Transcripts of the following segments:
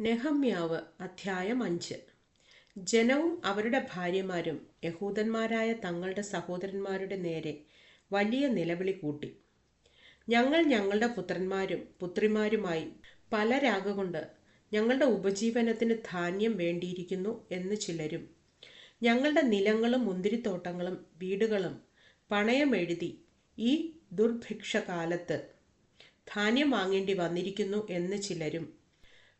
നെഹമ്യാവ് അധ്യായം അഞ്ച്. ജനവും അവരുടെ ഭാര്യമാരും യഹൂദന്മാരായ തങ്ങളുടെ സഹോദരന്മാരുടെ നേരെ വലിയ നിലവിളി കൂട്ടി. ഞങ്ങൾ ഞങ്ങളുടെ പുത്രന്മാരും പുത്രിമാരുമായി പല രാഗകൊണ്ട് ഞങ്ങളുടെ ഉപജീവനത്തിന് ധാന്യം വേണ്ടിയിരിക്കുന്നു എന്ന് ചിലരും ഞങ്ങളുടെ നിലങ്ങളും മുന്തിരിത്തോട്ടങ്ങളും വീടുകളും പണയം എഴുതി ഈ ദുർഭിക്ഷകാലത്ത് ധാന്യം വാങ്ങേണ്ടി വന്നിരിക്കുന്നു എന്ന് ചിലരും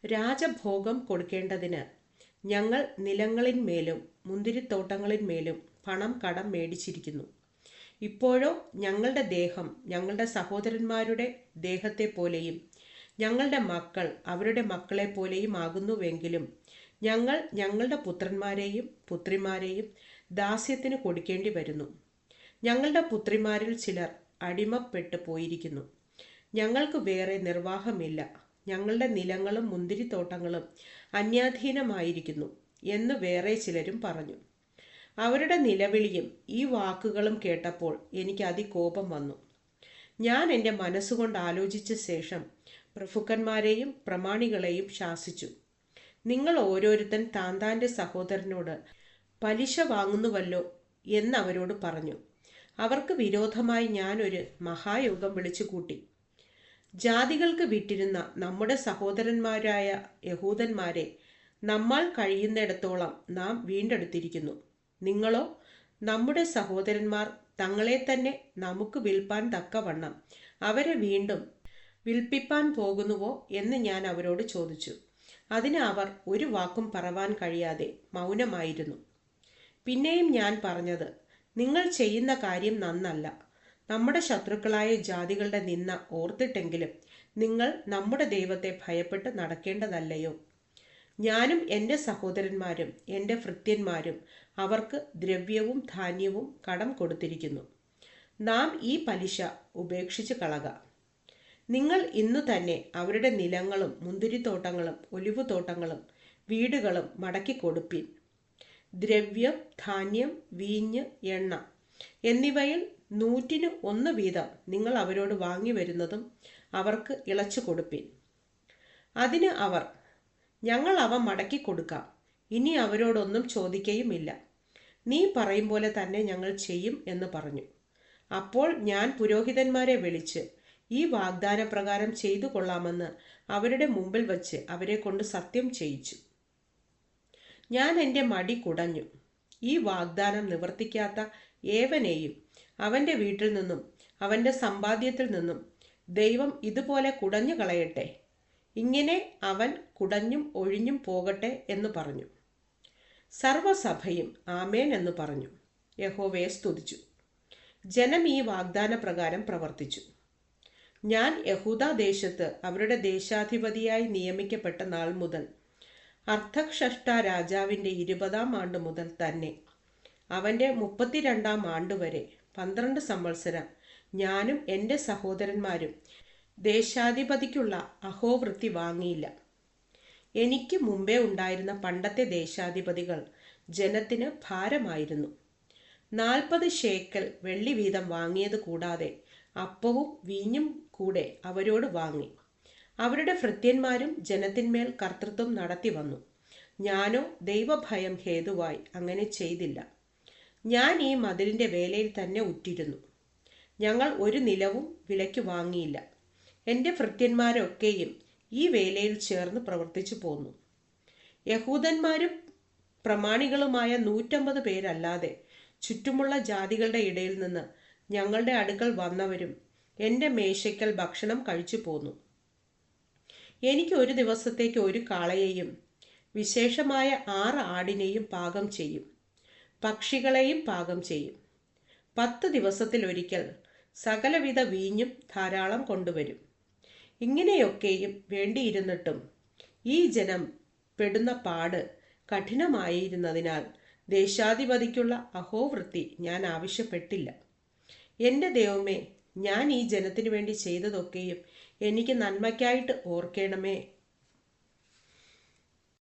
രാജഭോഗം കൊടുക്കേണ്ടതിന് ഞങ്ങൾ നിലങ്ങളിന്മേലും മുന്തിരിത്തോട്ടങ്ങളിന്മേലും പണം കടം മേടിച്ചിരിക്കുന്നു. ഇപ്പോഴോ ഞങ്ങളുടെ ദേഹം ഞങ്ങളുടെ സഹോദരന്മാരുടെ ദേഹത്തെ പോലെയും ഞങ്ങളുടെ മക്കൾ അവരുടെ മക്കളെ പോലെയും ആകുന്നുവെങ്കിലും ഞങ്ങൾ ഞങ്ങളുടെ പുത്രന്മാരെയും പുത്രിമാരെയും ദാസ്യത്തിന് കൊടുക്കേണ്ടി വരുന്നു. ഞങ്ങളുടെ പുത്രിമാരിൽ ചിലർ അടിമപ്പെട്ടു പോയിരിക്കുന്നു. ഞങ്ങൾക്ക് വേറെ നിർവാഹമില്ല. ഞങ്ങളുടെ നിലങ്ങളും മുന്തിരിത്തോട്ടങ്ങളും അന്യാധീനമായിരിക്കുന്നു എന്ന് വേറെ ചിലരും പറഞ്ഞു. അവരുടെ നിലവിളിയും ഈ വാക്കുകളും കേട്ടപ്പോൾ എനിക്ക് അതികോപം വന്നു. ഞാൻ എന്റെ മനസ്സുകൊണ്ട് ആലോചിച്ച ശേഷം പ്രഭുക്കന്മാരെയും പ്രമാണികളെയും ശാസിച്ചു. നിങ്ങൾ ഓരോരുത്തൻ താന്താന്റെ സഹോദരനോട് പലിശ വാങ്ങുന്നുവല്ലോ എന്നവരോട് പറഞ്ഞു. അവർക്ക് വിരോധമായി ഞാനൊരു മഹായോഗം വിളിച്ചു കൂട്ടി ജാതികൾക്ക് വിട്ടിരുന്ന നമ്മുടെ സഹോദരന്മാരായ യഹൂദന്മാരെ നമ്മൾ കഴിയുന്നിടത്തോളം നാം വീണ്ടെടുത്തിരിക്കുന്നു. നിങ്ങളോ നമ്മുടെ സഹോദരന്മാർ തങ്ങളെ തന്നെ നമുക്ക് വിൽപ്പാൻ തക്കവണ്ണം അവരെ വീണ്ടും വിൽപ്പിപ്പാൻ പോകുന്നുവോ എന്ന് ഞാൻ അവരോട് ചോദിച്ചു. അതിന് അവർ ഒരു വാക്കും പറവാൻ കഴിയാതെ മൗനമായിരുന്നു. പിന്നെയും ഞാൻ പറഞ്ഞത് നിങ്ങൾ ചെയ്യുന്ന കാര്യം നന്നല്ല. നമ്മുടെ ശത്രുക്കളായ ജാതികളുടെ നിന്ന ഓർത്തിട്ടെങ്കിലും നിങ്ങൾ നമ്മുടെ ദൈവത്തെ ഭയപ്പെട്ട് നടക്കേണ്ടതല്ലയോ? ഞാനും എന്റെ സഹോദരന്മാരും എന്റെ ഭൃത്യന്മാരും അവർക്ക് ദ്രവ്യവും ധാന്യവും കടം കൊടുത്തിരിക്കുന്നു. നാം ഈ പലിശ ഉപേക്ഷിച്ച് കളക. നിങ്ങൾ ഇന്നു തന്നെ അവരുടെ നിലങ്ങളും മുന്തിരിത്തോട്ടങ്ങളും ഒലിവുതോട്ടങ്ങളും വീടുകളും മടക്കി കൊടുപ്പിൻ. ദ്രവ്യം ധാന്യം വീഞ്ഞ് എണ്ണ എന്നിവയിൽ നൂറ്റിന് ഒന്ന് വീതം നിങ്ങൾ അവരോട് വാങ്ങി വരുന്നതും അവർക്ക് ഇളച്ചു കൊടുപ്പിൻ. അതിന് അവർ ഞങ്ങൾ അവ മടക്കി കൊടുക്കാം. ഇനി അവരോടൊന്നും ചോദിക്കുകയുമില്ല നീ പറയും പോലെ തന്നെ ഞങ്ങൾ ചെയ്യും എന്ന് പറഞ്ഞു. അപ്പോൾ ഞാൻ പുരോഹിതന്മാരെ വിളിച്ച് ഈ വാഗ്ദാന പ്രകാരം ചെയ്തു കൊള്ളാമെന്ന് അവരുടെ മുമ്പിൽ വച്ച് അവരെ കൊണ്ട് സത്യം ചെയ്യിച്ചു. ഞാൻ എന്റെ മടി കുടഞ്ഞു. ഈ വാഗ്ദാനം നിവർത്തിക്കാത്ത ഏവനെയും അവന്റെ വീട്ടിൽ നിന്നും അവന്റെ സമ്പാദ്യത്തിൽ നിന്നും ദൈവം ഇതുപോലെ കുടഞ്ഞു കളയട്ടെ. ഇങ്ങനെ അവൻ കുടഞ്ഞും ഒഴിഞ്ഞും പോകട്ടെ എന്ന് പറഞ്ഞു. സർവസഭയും ആമേൻ എന്ന് പറഞ്ഞു. യഹോവയെ സ്തുതിച്ചു. ജനം ഈ വാഗ്ദാന പ്രകാരം പ്രവർത്തിച്ചു. ഞാൻ യഹൂദ ദേശത്ത് അവരുടെ ദേശാധിപതിയായി നിയമിക്കപ്പെട്ട നാൾ മുതൽ അർത്ഥക്ഷഷ്ട രാജാവിന്റെ ഇരുപതാം ആണ്ട് മുതൽ തന്നെ. അവന്റെ മുപ്പത്തിരണ്ടാം ആണ്ട് വരെ പന്ത്രണ്ട് സംവത്സരം ഞാനും എന്റെ സഹോദരന്മാരും ദേശാധിപതിക്കുള്ള അഹോവൃത്തി വാങ്ങിയില്ല. എനിക്ക് മുമ്പേ ഉണ്ടായിരുന്ന പണ്ടത്തെ ദേശാധിപതികൾ ജനത്തിന് ഭാരമായിരുന്നു. നാൽപ്പത് ഷേക്കൽ വെള്ളി വീതം വാങ്ങിയത് കൂടാതെ അപ്പവും വീഞ്ഞും കൂടെ അവരോട് വാങ്ങി. അവരുടെ ഭൃത്യന്മാരും ജനത്തിന്മേൽ കർത്തൃത്വം നടത്തി വന്നു. ഞാനോ ദൈവഭയം ഹേതുവായി അങ്ങനെ ചെയ്തില്ല. ഞാൻ ഈ മതിലിന്റെ വേലയിൽ തന്നെ ഉറ്റിരുന്നു. ഞങ്ങൾ ഒരു നിലവും വിലയ്ക്ക് വാങ്ങിയില്ല. എന്റെ ഭൃത്യന്മാരൊക്കെയും ഈ വേലയിൽ ചേർന്ന് പ്രവർത്തിച്ചു പോന്നു. യഹൂദന്മാരും പ്രമാണികളുമായ നൂറ്റമ്പത് പേരല്ലാതെ ചുറ്റുമുള്ള ജാതികളുടെ ഇടയിൽ നിന്ന് ഞങ്ങളുടെ അടുക്കൽ വന്നവരും എന്റെ മേശയ്ക്കൽ ഭക്ഷണം കഴിച്ചു പോന്നു. എനിക്ക് ഒരു ദിവസത്തേക്ക് ഒരു കാളയെയും വിശേഷമായ ആറ് ആടിനെയും പാകം ചെയ്യും. പക്ഷികളെയും പാകം ചെയ്യും. പത്ത് ദിവസത്തിലൊരിക്കൽ സകലവിധ വീഞ്ഞും ധാരാളം കൊണ്ടുവരും. ഇങ്ങനെയൊക്കെയും വേണ്ടിയിരുന്നിട്ടും ഈ ജനം പെടുന്ന പാട് കഠിനമായിരുന്നതിനാൽ ദേശാധിപതിക്കുള്ള അഹോവൃത്തി ഞാൻ ആവശ്യപ്പെട്ടില്ല. എന്റെ ദൈവമേ ഞാൻ ഈ ജനത്തിനു വേണ്ടി ചെയ്തതൊക്കെയും എനിക്ക് നന്മയ്ക്കായിട്ട് ഓർക്കണമേ.